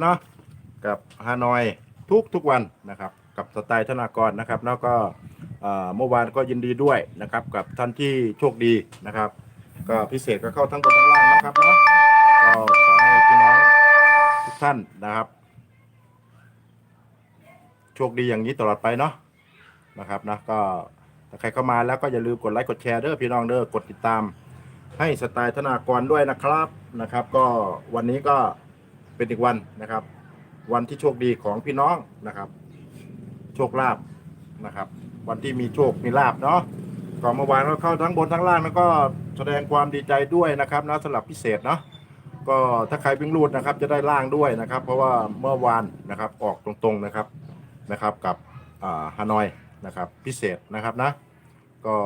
เนาะกับฮานอยทุกทุกวันนะครับ กับสไตล์ธนากรนะครับแล้วก็เอ่อเมื่อวานก็ยินดีด้วยนะครับ กับท่านที่โชคดีนะครับ ก็พิเศษก็เข้าทั้งบนทั้งล่างนะครับเนาะก็ขอให้พี่น้องทุกท่านนะครับ โชคดีอย่างนี้ตลอดไปเนาะนะครับนะก็ถ้าใครเข้ามาแล้วก็อย่าลืมกดไลค์กดแชร์เด้อพี่น้องเด้อกดติดตาม ให้สไตล์ธนากรด้วยนะครับนะครับ ก็วันนี้ก็ เป็นอีกวันนะครับ วันที่โชคดีของพี่น้องนะครับ โชคลาภนะครับ วันที่มีโชคมีลาภเนาะก่อนเมื่อวานก็เข้าทั้งบนทั้งล่างแล้วก็แสดงความดีใจด้วยนะครับนะสำหรับพิเศษเนาะก็ถ้าใครวิ่งรูดนะครับ จะได้ล่างด้วยนะครับ เพราะว่าเมื่อวานนะครับออกตรงๆนะครับนะครับกับฮานอยนะครับพิเศษนะครับนะก็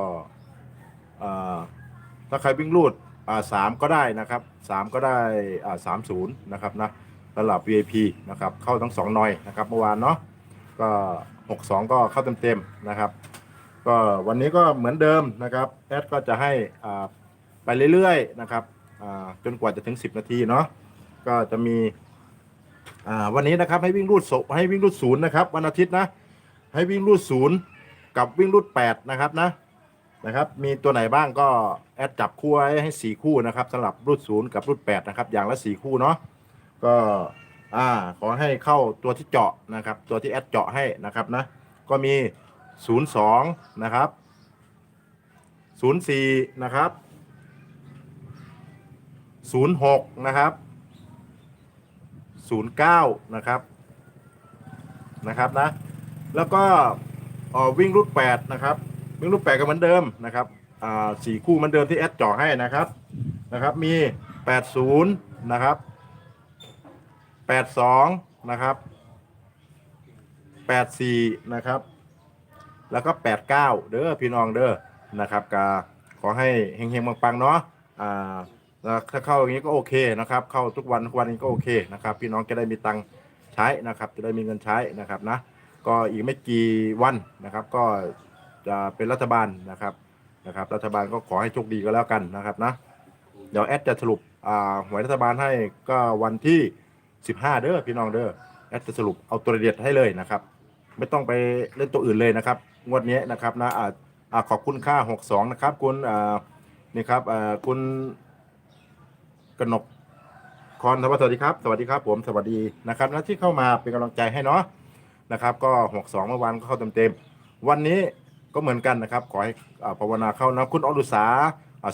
ถ้าใครวิ่งรูด อ่าสามก็ได้นะครับสามก็ได้อ่าสามศูนย์นะครับนะระดับ VIP นะครับเข้าทั้งสองหน่อยนะครับเมื่อวานเนาะก็หกสองก็เข้าเต็มๆนะครับ ก็วันนี้ก็เหมือนเดิมนะครับแอดก็จะให้อ่าไปเรื่อยๆนะครับอ่าจนกว่าจะถึง 10 นาทีเนาะก็จะมีอ่าวันนี้นะครับให้วิ่งรูดโซให้วิ่งรูดศูนย์นะครับวันอาทิตย์นะให้วิ่งรูดศูนย์กับวิ่งรูดแปดนะครับนะ นะครับ มีตัวไหนบ้างก็แอดจับคู่ไว้ให้สี่คู่นะครับสำหรับรุ่นศูนย์กับรุ่นแปดนะครับ อย่างละสี่คู่เนาะก็อ่าขอให้เข้าตัวที่เจาะนะครับ ตัวที่แอดเจาะให้นะครับนะก็มีศูนย์สองนะครับศูนย์สี่นะครับศูนย์หกนะครับศูนย์เก้านะครับนะครับนะแล้วก็ออวิ่งรุ่นแปดนะครับ วิ่งรูปแปดก็เหมือนเดิมนะครับอ่าสี่คู่เหมือนเดิมที่แอดจ่อให้นะครับนะครับ มีแปดศูนย์นะครับแปดสองนะครับแปดสี่นะครับ แล้วก็แปดเก้าเด้อพี่น้องเด้อนะครับกาขอให้เฮงๆปังๆเนาะอ่าถ้าเข้าอย่างนี้ก็โอเคนะครับ เข้าทุกวันทุกวันนี้ก็โอเคนะครับ พี่น้องจะได้มีตังค์ใช้นะครับ จะได้มีเงินใช้นะครับนะ ก็อีกไม่กี่วันนะครับ ก็ จะเป็นรัฐบาลนะครับนะครับ รัฐบาลก็ขอให้โชคดีก็แล้วกันนะครับนะเดี๋ยวแอดจะสรุปหวยรัฐบาลให้ก็วันที่ 15 เด้อพี่น้องเด้อแอดจะสรุปเอาตัวเด็ดให้เลยนะครับ ไม่ต้องไปเล่นตัวอื่นเลยนะครับ งวดนี้นะครับนะอ่าอ่าขอบคุณค่า 62 นะครับ คุณอ่านี่ครับอ่าคุณกนกคอนสวัสดีครับ สวัสดีครับ ผมสวัสดีนะครับนะที่เข้ามาเป็นกำลังใจให้เนาะนะครับ ก็ 62 เมื่อวานก็เข้าเต็มๆวันนี้ ก็เหมือนกันนะครับ ขอให้ภาวนาเข้านะคุณอรุษา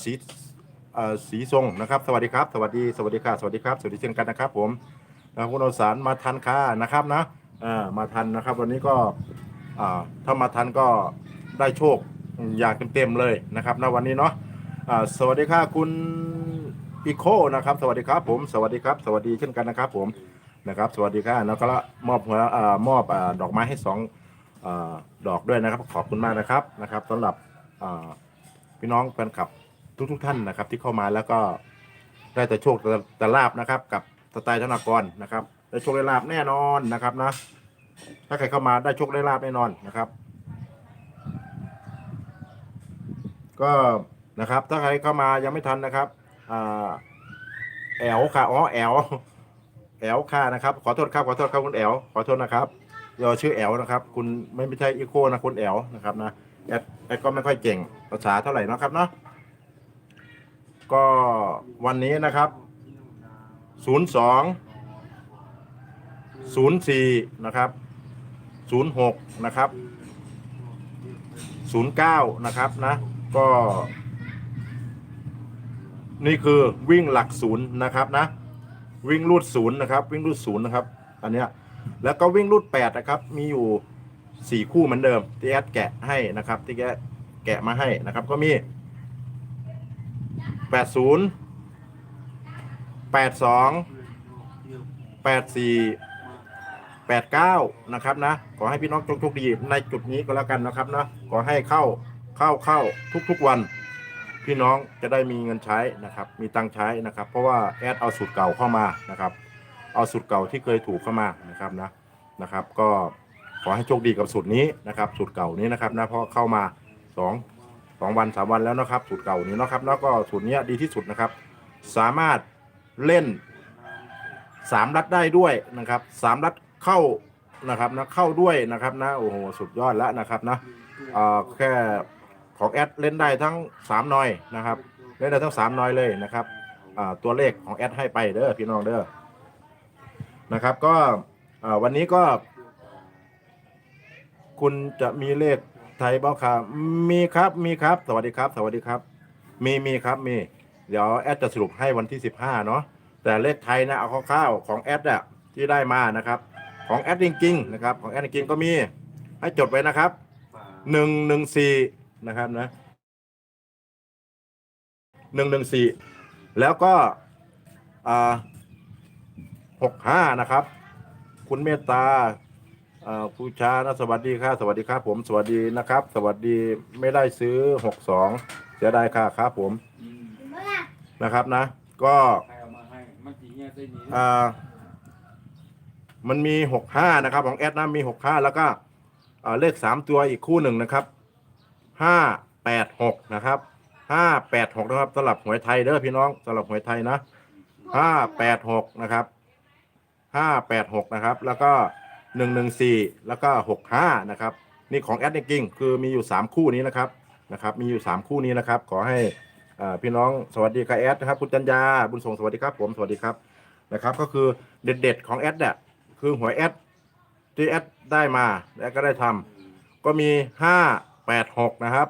สีสีทรงนะครับ สวัสดีครับสวัสดีสวัสดีค่ะสวัสดีครับสวัสดีเช่นกันนะครับ ผมนะคุณอรุษามาทันค่ะนะครับนะมาทันนะครับ วันนี้ก็ถ้ามาทันก็ได้โชคอย่างเต็มๆเลยนะครับนะวันนี้เนาะสวัสดีค่ะคุณอีโคนะครับ สวัสดีครับ ผมสวัสดีครับ สวัสดีเช่นกันนะครับ ผมนะครับ สวัสดีค่ะแล้วก็มอบหัวมอบดอกไม้ให้สอง ดอกด้วยนะครับ ขอบคุณมากนะครับนะครับสำหรับพี่น้องแฟนคลับทุกๆทท่านนะครับ ที่เข้ามาแล้วก็ได้แต่โชคแต่แต่ลาบนะครับ กับสไตล์ธนากรนะครับได้โชคได้ลาบแน่นอนนะครับนะถ้าใครเข้ามาได้โชคได้ลาบแน่นอนนะครับ ก็นะครับ ถ้าใครเข้ามายังไม่ทันนะครับแอลค่ะอ๋อแอลแอลค่ะนะครับ ขอโทษครับขอโทษครับคุณแอลขอโทษนะครับ เราชื่อแอลนะครับ คุณไม่ไม่ใช่อีโคนะคุณแอลนะครับนะแอดแอดก็ไม่ค่อยเก่งภาษาเท่าไหร่นะครับเนาะก็วันนี้นะครับศูนย์สองศูนย์สี่นะครับศูนย์หกนะครับศูนย์เก้านะครับนะก็ นี่คือวิ่งหลักศูนย์นะครับนะ วิ่งรูดศูนย์นะครับ วิ่งรูดศูนย์นะครับ อันเนี้ย แล้วก็วิ่งรูดแปดนะครับ มีอยู่สี่คู่เหมือนเดิมที่แอดแกะให้นะครับ ที่แกะแกะมาให้นะครับ ก็มีแปดศูนย์แปดสองแปดสี่แปดเก้านะครับนะ ขอให้พี่น้องโชคดีในจุดนี้ก็แล้วกันนะครับนะ ขอให้เข้าเข้าเข้าทุกๆวัน พี่น้องจะได้มีเงินใช้นะครับ มีตังค์ใช้นะครับ เพราะว่าแอดเอาสูตรเก่าเข้ามานะครับ เอาสูตรเก่าที่เคยถูกเข้ามานะครับนะนะครับ ก็ขอให้โชคดีกับสูตรนี้นะครับสูตรเก่านี้นะครับนะเพราะเข้ามาสองสองวันสามวันแล้วนะครับสูตรเก่านี้นะครับแล้วก็สูตรนี้ดีที่สุดนะครับ สามารถเล่นสามรัดได้ด้วยนะครับสามรัดเข้านะครับนะเข้าด้วยนะครับนะโอ้โหสุดยอดแล้วนะครับนะเอ่อแค่ของแอดเล่นได้ทั้งสามหน่อยนะครับเล่นได้ทั้งสามหน่อยเลยนะครับอ่าตัวเลขของแอดให้ไปเด้อพี่น้องเด้อ นะครับก็วันนี้ก็ คุณจะมีเลขไทยบ้าครับมีครับมีครับ สวัสดีครับ สวัสดีครับ มีมีครับมี เดี๋ยวแอดจะสรุปให้วันที่15เนาะแต่เลขไทยนะเอาคร่าวๆของแอดอะที่ได้มานะครับ ของแอดจริงๆนะครับ ของแอดจริงๆก็มีให้จดไว้นะครับหนึ่งหนึ่งสี่นะครับนะหนึ่งหนึ่งสี่แล้วก็อ่า หกห้านะครับ คุณเมตตาผู้ชานะสวัสดีครับสวัสดีครับผมสวัสดีนะครับ สวัสดีไม่ได้ซื้อหกสองเสียดายค่ะครับผมนะครับนะ ก็มันมีหกห้านะครับ ของแอดนะมีหกห้าแล้วก็เลขสามตัวอีกคู่หนึ่งนะครับห้าแปดหกนะครับห้าแปดหกนะครับสลับหวยไทยเด้อพี่น้องสลับหวยไทยนะห้าแปดหกนะครับ ห้าแปดหกนะครับ แล้วก็หนึ่งหนึ่งสี่แล้วก็หกห้านะครับ นี่ของแอดจริงคือมีอยู่สามคู่นี้นะครับนะครับ มีอยู่สามคู่นี้นะครับ ขอให้อ่าพี่น้องสวัสดีครับแอดนะครับคุณจันยาบุญส่งสวัสดีครับ ผมสวัสดีครับนะครับ ก็คือเด็ดๆของแอดเนี่ยคือหวยแอดที่แอดได้มาและก็ได้ทำก็มีห้าแปดหกนะครับ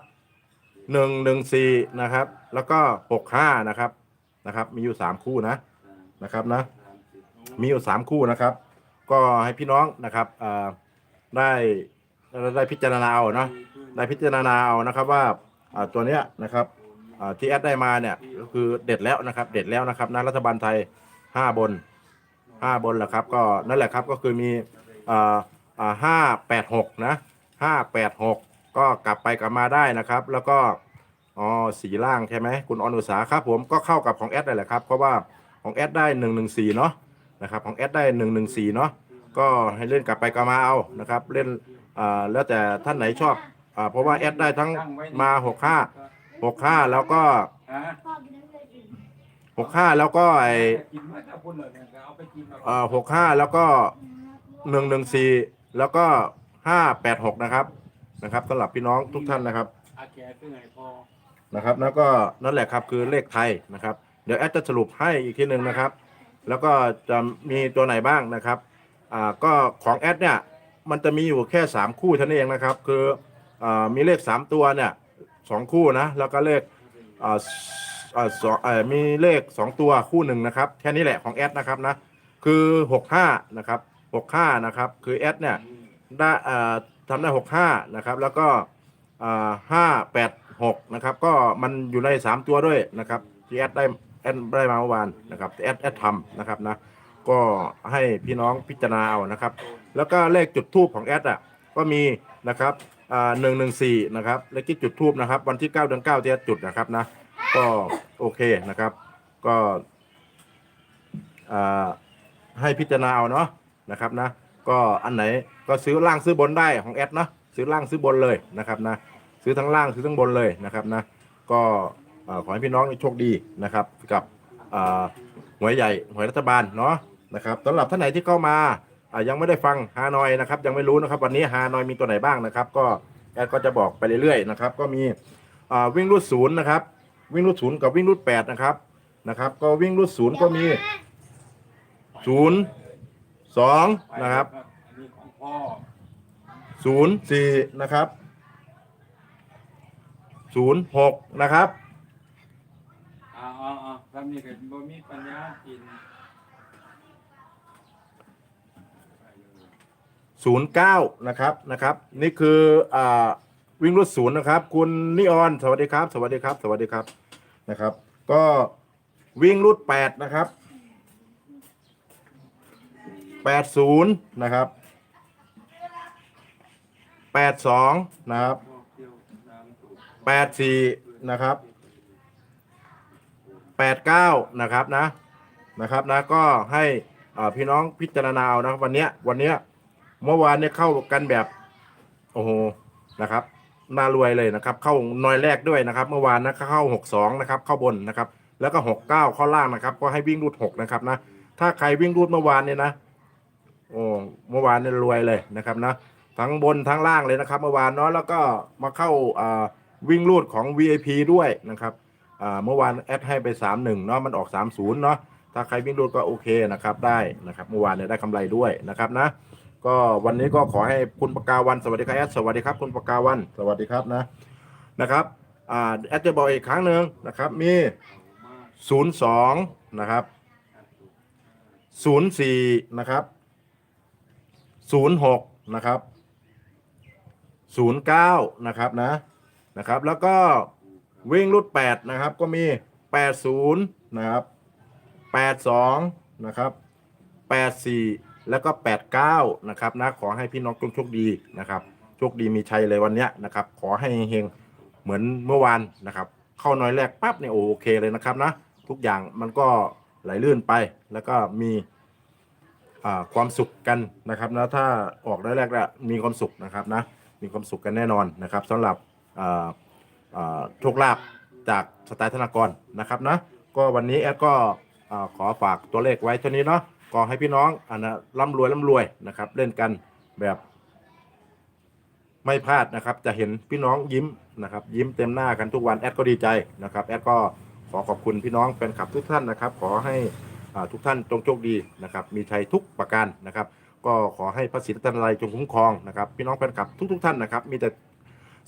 หนึ่งหนึ่งสี่นะครับ แล้วก็หกห้านะครับนะครับ มีอยู่สามคู่นะนะครับนะ มีอยู่สามคู่นะครับ ก็ให้พี่น้องนะครับได้ได้พิจารณาเอาเนาะได้พิจารณาเอานะครับว่าตัวเนี้ยนะครับที่แอดได้มาเนี่ยก็คือเด็ดแล้วนะครับ เด็ดแล้วนะครับนะรัฐบาลไทย5บน5บนแหละครับ ก็นั่นแหละครับก็คือมีห้าแปดหกนะห้าแปดหกก็กลับไปกลับมาได้นะครับ แล้วก็อ๋อสีล่างใช่ไหมคุณอนุสาครับผมก็เข้ากับของแอดได้แหละครับเพราะว่าของแอดได้หนึ่งหนึ่งสี่เนาะ นะครับของแอดได้หนึ่งหนึ่งสี่เนาะก็ให้เล่นกลับไปกลับมาเอานะครับเล่นอ่าแล้วแต่ท่านไหนชอบอ่าเพราะว่าแอดได้ทั้งมาหกห้าหกห้าแล้วก็หกห้าแล้วก็ไอเอ่อหกห้าแล้วก็หนึ่งหนึ่งสี่แล้วก็ห้าแปดหกนะครับนะครับสำหรับพี่น้องทุกท่านนะครับนะครับ แล้วก็นั่นแหละครับคือเลขไทยนะครับ เดี๋ยวแอดจะสรุปให้อีกทีหนึ่งนะครับ แล้วก็จะมีตัวไหนบ้างนะครับอ่าก็ของแอดเนี่ยมันจะมีอยู่แค่ 3 คู่เท่านั้นเองนะครับ คืออ่ามีเลข 3 ตัวเนี่ยสองคู่นะแล้วก็เลขอ่าอ่าสองเอ่อมีเลข 2 ตัวคู่หนึ่งนะครับแค่นี้แหละของแอดนะครับนะคือ 65นะครับ65นะครับคือแอดเนี่ยได้อ่าทำได้หกห้านะครับแล้วก็ห้าแปดหกนะครับก็มันอยู่ในสามตัวด้วยนะครับที่แอดได้ แอดได้มาเมื่อวานนะครับแอดแอดทำนะครับนะก็ให้พี่น้องพิจารณาเอานะครับ แล้วก็เลขจุดทูบของแอดอะก็มีนะครับหนึ่งหนึ่งสี่นะครับเลขที่จุดทูบนะครับ วันที่เก้าเดือนเก้าที่แอดจุดนะครับนะก็โอเคนะครับ ก็อ่าให้พิจารณาเอาเนาะนะครับนะก็อันไหนก็ซื้อล่างซื้อบนได้ของแอดเนาะซื้อล่างซื้อบนเลยนะครับนะซื้อทั้งล่างซื้อทั้งบนเลยนะครับนะก็ ขอให้พี่น้องโชคดีนะครับกับหวยใหญ่หวยรัฐบาลเนาะนะครับสำหรับท่านไหนที่เข้ามายังไม่ได้ฟังฮานอยนะครับยังไม่รู้นะครับวันนี้ฮานอยมีตัวไหนบ้างนะครับก็แอดก็จะบอกไปเรื่อยๆนะครับก็มีวิ่งรูดศูนย์นะครับวิ่งรูดศูนย์กับวิ่งรูดแปดนะครับนะครับก็วิ่งรูดศูนย์ก็มีศูนย์สองนะครับศูนย์สี่นะครับศูนย์หกนะครับำนี่ก็บ่มีปัญญากินศูนย์เก้านะครับนะครับนี่คืออ่าวิ่งรถศูนย์นะครับ คุณนิออนสวัสดีครับ สวัสดีครับ สวัสดีครับนะครับ ก็วิ่งรุ่นแปดนะครับแปดศูนย์นะครับแปดสองนะครับแปดสี่นะครับ แปดเก้านะครับนะนะครับนะก็ให้พี่น้องพิจารณาเอานะครับวันเนี้ยวันเนี้ยเมื่อวานเนี่ยเข้ากันแบบโอ้โหนะครับน่ารวยเลยนะครับ เข้าหน่อยแรกด้วยนะครับ เมื่อวานนะเข้าหกสองนะครับ เข้าบนนะครับ แล้วก็หกเก้าเข้าล่างนะครับ ก็ให้วิ่งรูดหกนะครับนะถ้าใครวิ่งรูดเมื่อวานเนี่ยนะโอ้เมื่อวานเนี่ยรวยเลยนะครับนะทั้งบนทั้งล่างเลยนะครับ เมื่อวานเนาะแล้วก็มาเข้าอ่าวิ่งรูดของ VIP ด้วยนะครับ อ่าเมื่อวานแอดให้ไป 31เนาะมันออก 30เนาะถ้าใครวิ่งรูดก็โอเคนะครับได้นะครับเมื่อวานเนี่ยได้กำไรด้วยนะครับนะ ก็วันนี้ก็ขอให้คุณปากาวันสวัสดีครับแอดสวัสดีครับคุณปากาวันสวัสดีครับนะนะครับอ่าแอดจะบอกอีกครั้งหนึ่งนะครับมีมา02นะครับ04นะครับ06นะครับ09นะครับนะนะครับแล้วก็ วิ่งรุ่น8นะครับก็มี 80นะครับ82นะครับ84 แล้วก็ 89นะครับนะขอให้พี่น้องโชคดีนะครับโชคดีมีชัยเลยวันนี้นะครับขอให้เฮงเหมือนเมื่อวานนะครับ เข้าน้อยแรกปั๊บเนี่ยโอเคเลยนะครับนะทุกอย่างมันก็ไหลลื่นไปแล้วก็มีความสุขกันนะครับนะถ้าออกได้แรกล้วมีความสุขนะครับนะมีความสุขกันแน่นอนนะครับสำหรับ โชคลาภจากสไตล์ธนากรนะครับนะก็วันนี้แอดก็ขอฝากตัวเลขไว้เท่านี้เนาะก็ให้พี่น้องอันนะร่ำรวยร่ำรวยนะครับ เล่นกันแบบไม่พลาดนะครับ จะเห็นพี่น้องยิ้มนะครับ ยิ้มเต็มหน้ากันทุกวันแอดก็ดีใจนะครับแอดก็ขอขอบคุณพี่น้องแฟนคลับทุกท่านนะครับ ขอให้อ่าทุกท่านจงโชคดีนะครับ มีชัยทุกประการนะครับ ก็ขอให้พระศรีรัตนตรัยจงคุ้มครองนะครับ พี่น้องแฟนคลับทุก ๆ ท่านนะครับ มีแต่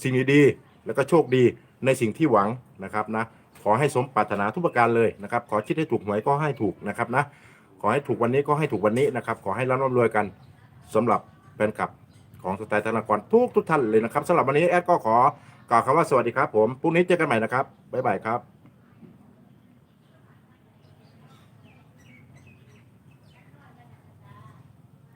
สิ่งดีๆ แล้วก็โชคดีในสิ่งที่หวังนะครับนะขอให้สมปรารถนาทุกประการเลยนะครับ ขอคิดให้ถูกหวยก็ให้ถูกนะครับนะขอให้ถูกวันนี้ก็ให้ถูกวันนี้นะครับ ขอให้ร่ำร่ำรวยกันสำหรับแฟนคลับของสไตล์ธนากรทุกทุกท่านเลยนะครับสำหรับวันนี้แอดก็ขอกล่าวคำว่าสวัสดีครับผมพรุ่งนี้เจอกันใหม่นะครับบ๊ายบายครับ